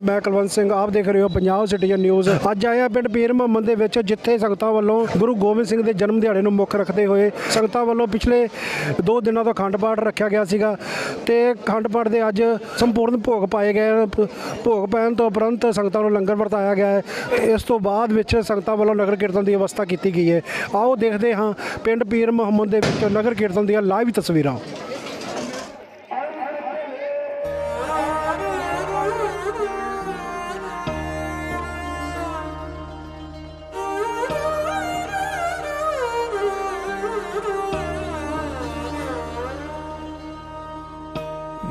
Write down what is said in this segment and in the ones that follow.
ਮੈਂ ਕੁਲਵੰਤ ਸਿੰਘ, ਆਪ ਦੇਖ ਰਹੇ ਹੋ ਪੰਜਾਬ ਸਿਟੀਜ਼ਨ ਨਿਊਜ਼ ਅੱਜ ਆਇਆ ਪਿੰਡ ਪੀਰ ਮੁਹੰਮਦ ਦੇ ਵਿੱਚ, ਜਿੱਥੇ ਸੰਗਤਾਂ ਵੱਲੋਂ ਗੁਰੂ ਗੋਬਿੰਦ ਸਿੰਘ ਦੇ ਜਨਮ ਦਿਹਾੜੇ ਨੂੰ ਮੁੱਖ ਰੱਖਦੇ ਹੋਏ ਸੰਗਤਾਂ ਵੱਲੋਂ ਪਿਛਲੇ 2 ਦਿਨਾਂ ਤੋਂ ਅਖੰਡ ਪਾਠ ਰੱਖਿਆ ਗਿਆ ਸੀਗਾ ਤੇ ਅਖੰਡ ਪਾਠ ਦੇ ਅੱਜ ਸੰਪੂਰਨ ਭੋਗ ਪਾਏ ਗਏ ਭੋਗ ਪੈਣ ਤੋਂ ਉਪਰੰਤ ਸੰਗਤਾਂ ਨੂੰ ਲੰਗਰ ਵਰਤਾਇਆ ਗਿਆ ਹੈ ਇਸ ਤੋਂ ਬਾਅਦ ਵਿੱਚ ਸੰਗਤਾਂ ਵੱਲੋਂ ਨਗਰ ਕੀਰਤਨ ਦੀ ਵਿਵਸਥਾ ਕੀਤੀ ਗਈ ਹੈ। ਆਓ ਦੇਖਦੇ ਹਾਂ ਪਿੰਡ ਪੀਰ ਮੁਹੰਮਦ ਦੇ ਵਿੱਚ ਨਗਰ ਕੀਰਤਨ ਦੀਆਂ ਲਾਈਵ ਤਸਵੀਰਾਂ।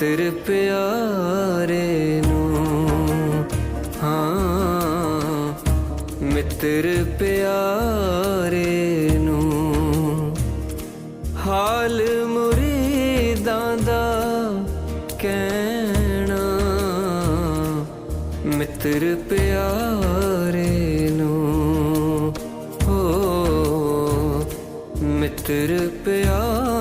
ਮਿੱਤਰ ਪਿਆਰੇ ਨੂੰ। ਹਾਂ, ਮਿੱਤਰ ਪਿਆਰੇ ਨੂੰ। ਹਾਲ ਮੁਰੀਦਾਂ ਦਾ ਕਹਿਣਾ, ਮਿੱਤਰ ਪਿਆਰੇ ਨੂੰ। ਹੋ, ਮਿੱਤਰ ਪਿਆਰੇ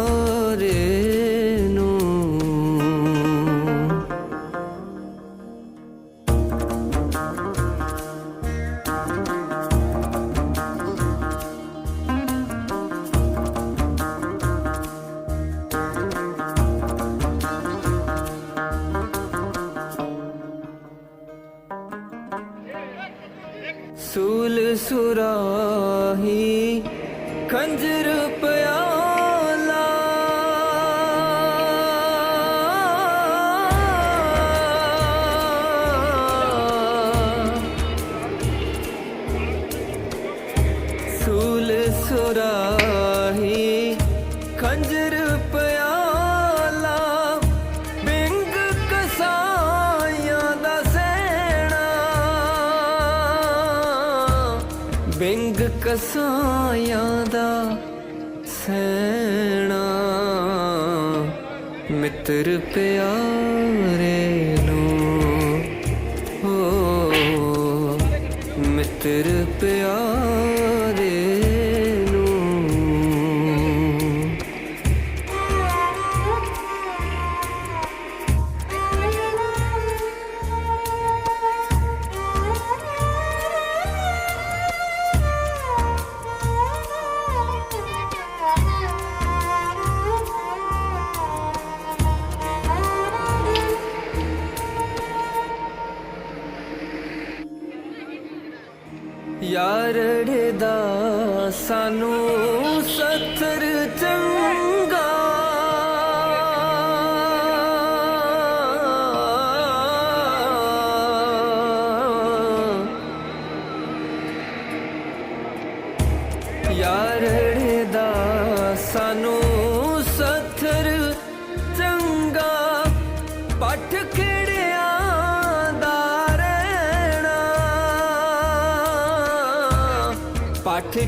ਪਿਆਰੇ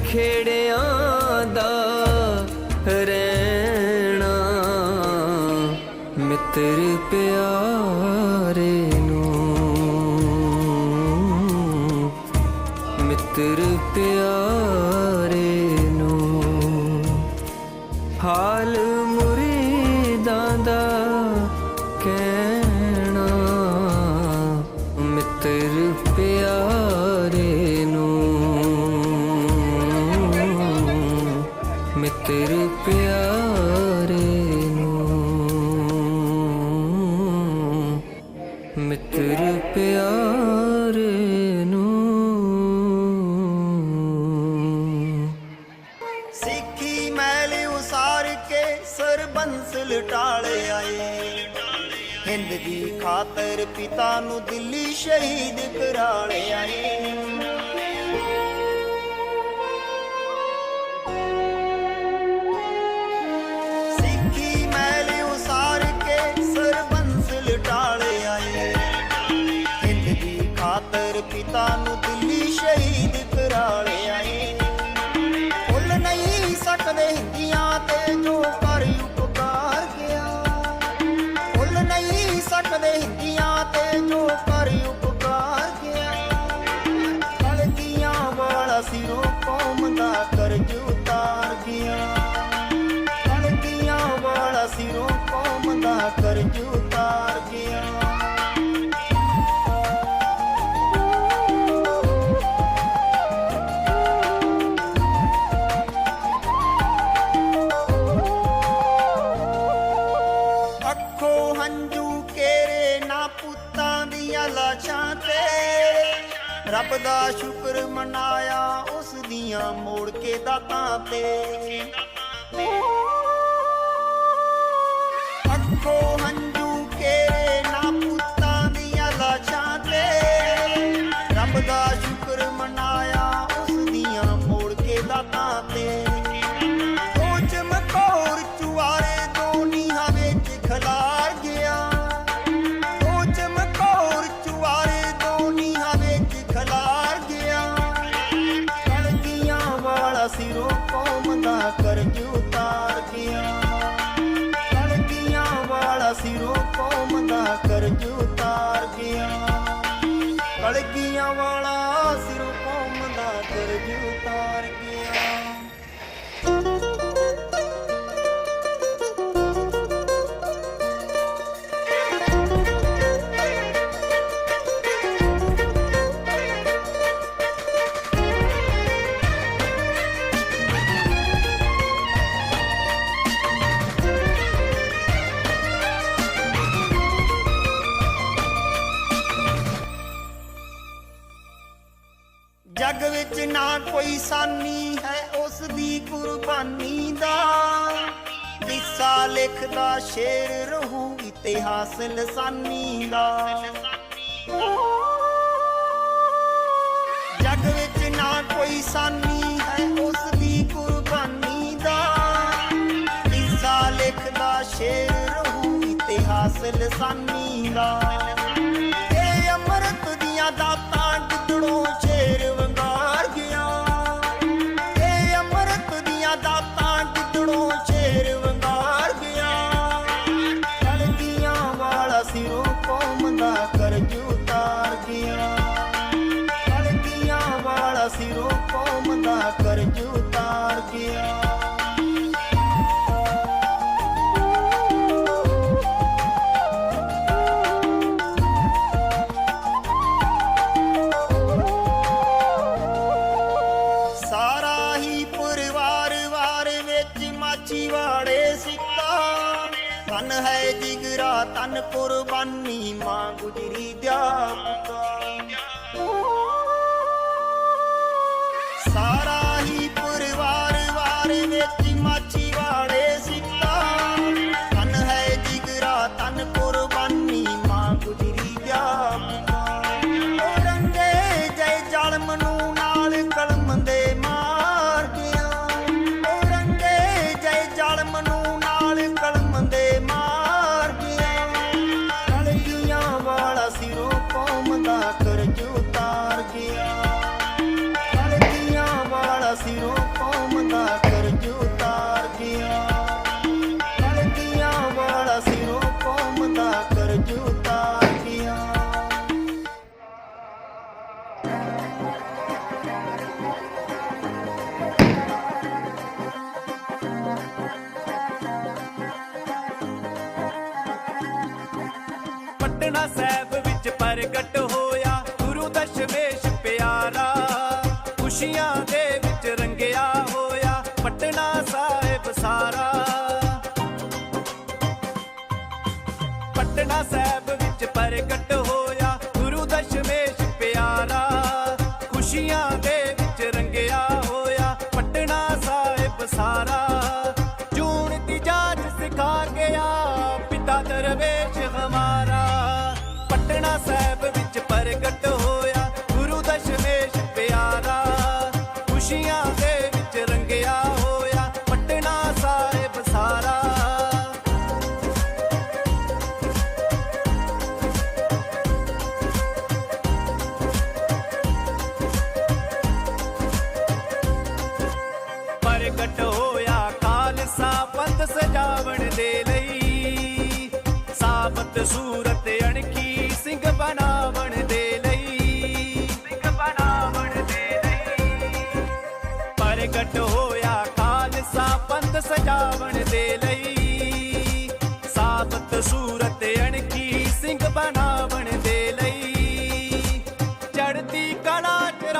ਖੇੜਿਆਂ ਦਾ ਰਹਿਣਾ ਮਿੱਤਰ ਪੇ ਨੂੰ ਦਿੱਲੀ ਸ਼ਹੀਦ ਕਰਾਣ ਆਏ। ਦਾ ਸ਼ੁਕਰ ਮਨਾਇਆ ਉਸ ਦੀਆਂ ਮੋੜ ਕੇ ਦਾਤਾਂ ਤੇ। ਦੱਸ ਲਸਾਨੀ ਦਾ ਜਗ ਵਿੱਚ ਨਾ ਕੋਈ ਸਾਨ कुर्बानी मा गुजरी जा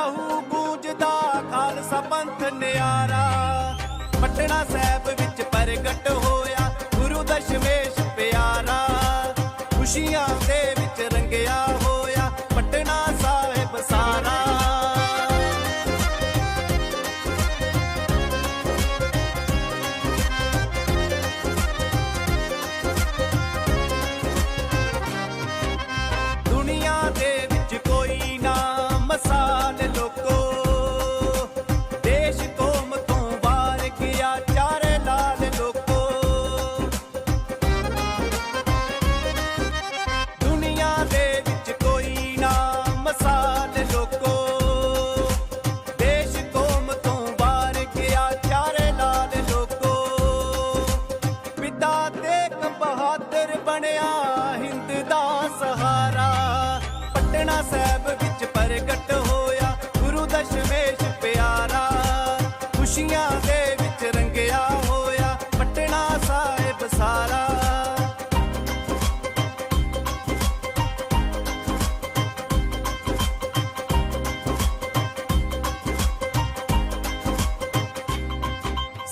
ਰਹੂ ਗੂੰਜਦਾ ਖਾਲਸਾ ਪੰਥ ਨਿਆਰਾ। ਪਟਣਾ ਸਾਹਿਬ ਵਿੱਚ ਪ੍ਰਗਟ ਹੋਇਆ ਗੁਰੂ ਦਸ਼ਮੇਸ਼ ਪਿਆਰਾ। ਖੁਸ਼ੀਆਂ ਦੇ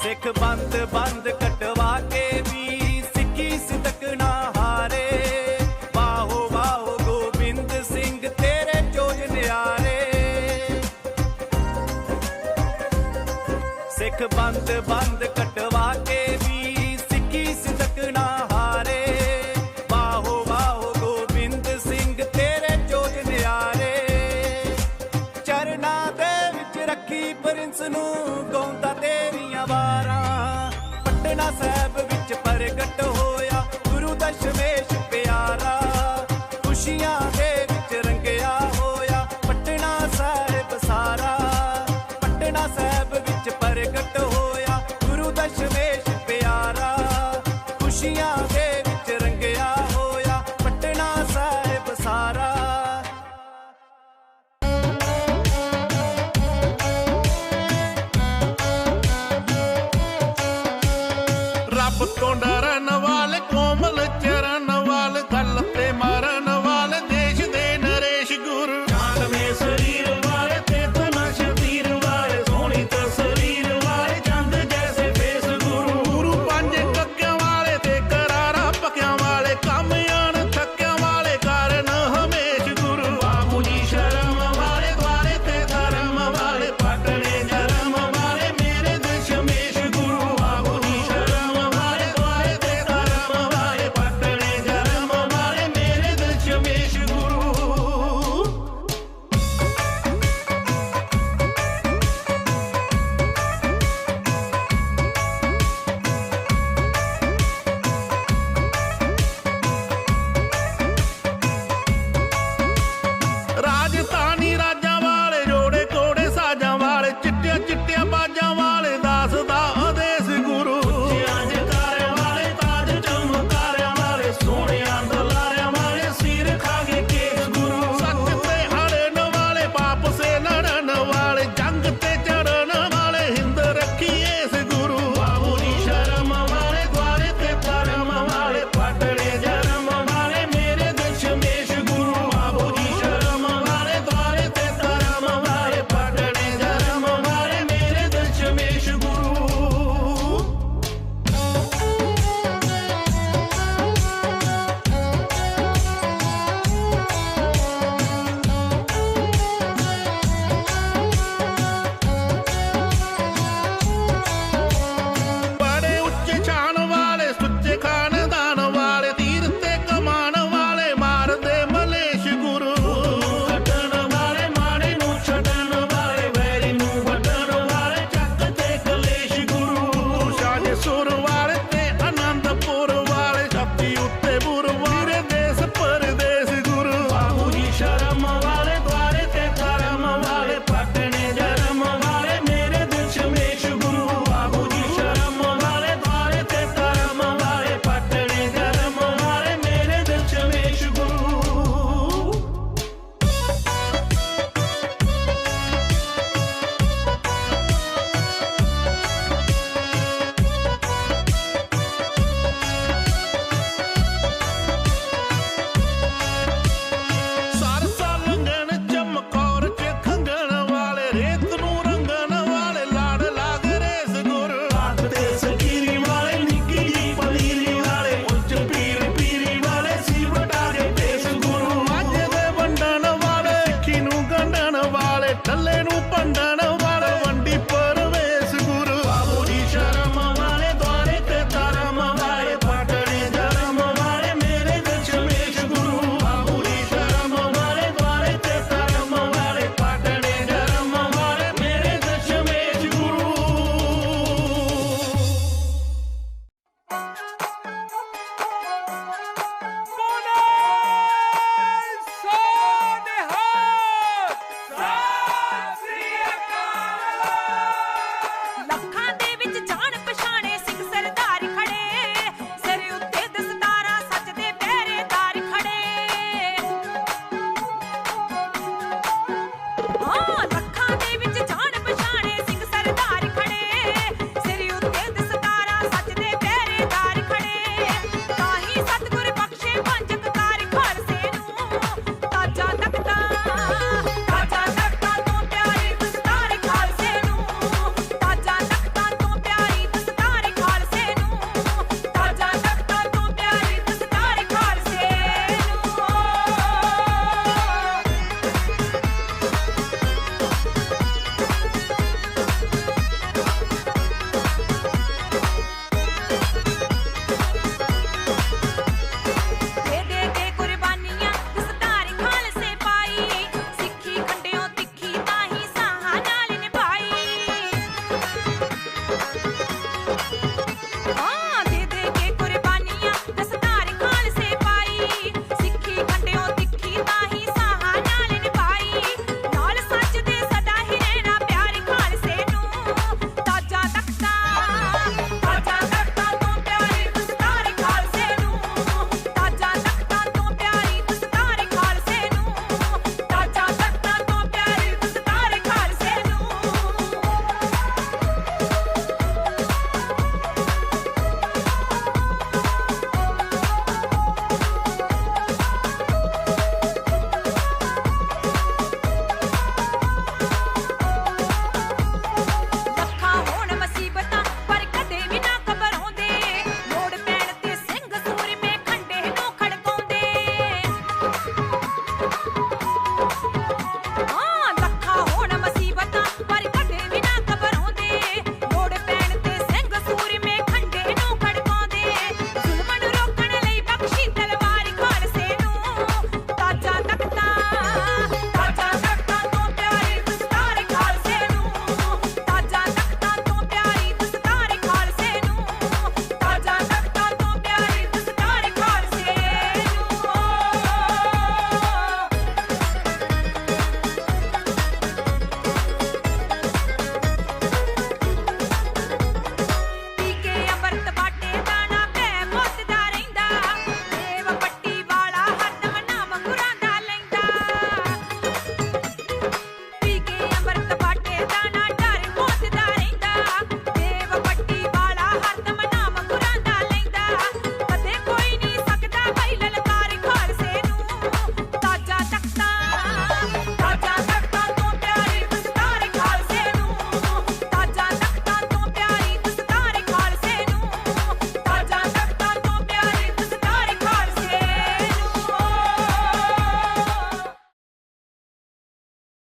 ਸਿੱਖ ਬੰਦ ਬੰਦ ਕਟਵਾ ਕੇ